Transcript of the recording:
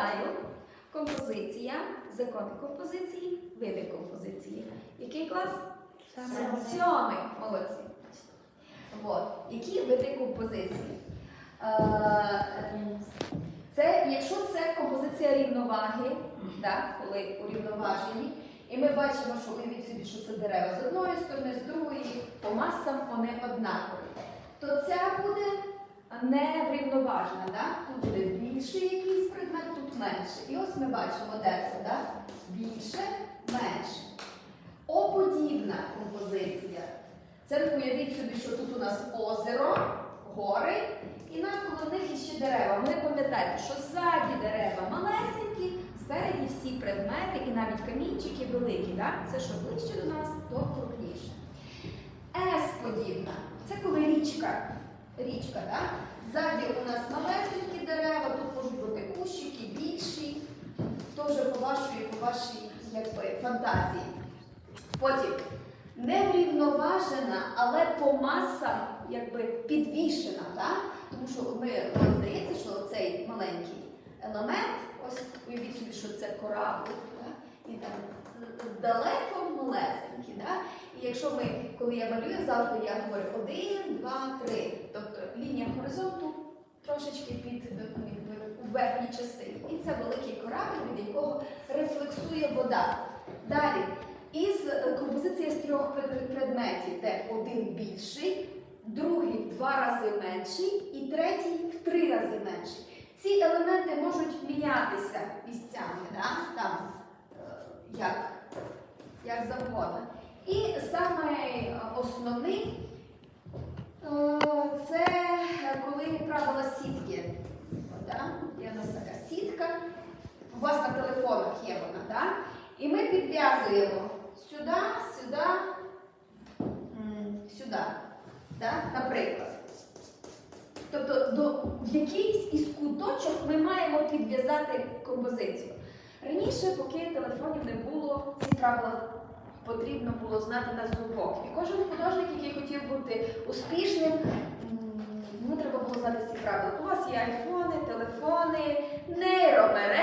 Нагадаю, композиція, закони композиції, види композиції. Який клас? Сьомий. Молодці. От. Які види композиції? Е, Це, якщо це композиція рівноваги, так, коли урівноважені, і ми бачимо, що уявіть собі, що це дерева з одної сторони, з другої, по масам вони однакові, то ця буде не врівноважена, так? тут буде більший якийсь предмет, тут менше. І ось ми бачимо дерево, так? більше, менше. Оподібна композиція. Це уявіть собі, що тут у нас озеро, гори, і навколо них іще дерева. Ви пам'ятаєте, що ззаді дерева малесенькі, спереді всі предмети і навіть камінчики великі. Так? Це що ближче до нас, то крупніше. С-подібна. Це коли річка. Річка, так? Ззаді у нас малесенькі дерева, тут можуть бути кущики, більші. Вже по вашій, по вашій якби, фантазії. Потім неврівноважена, але по масам якби підвішена, так? тому що ми здається, що цей маленький елемент, ось уявіть собі, що це корабль? І там далеко малесенький. Так? І якщо ми, коли я малюю, завжди я говорю один, два, три. Тобто лінія горизонту трошечки під у верхній частині. І це великий корабль, від якого рефлексує вода. Далі. Із е, композиція з трьох предметів, де один більший, другий в два рази менший і третій в три рази менший. Ці елементи можуть мінятися місцями, да? там, е, як, як. І саме основний е, це коли правила сітки. Да? Є у нас така сітка. У вас на телефонах є вона, так? І ми підв'язуємо сюди, сюди, сюди. Так? Наприклад. Тобто до, в якийсь із куточок ми маємо підв'язати композицію. Раніше, поки телефонів не було, ці правила потрібно було знати на зубок. І кожен художник, який хотів бути успішним, йому треба було знати ці правила. У вас є айфони, телефони, нейромережі.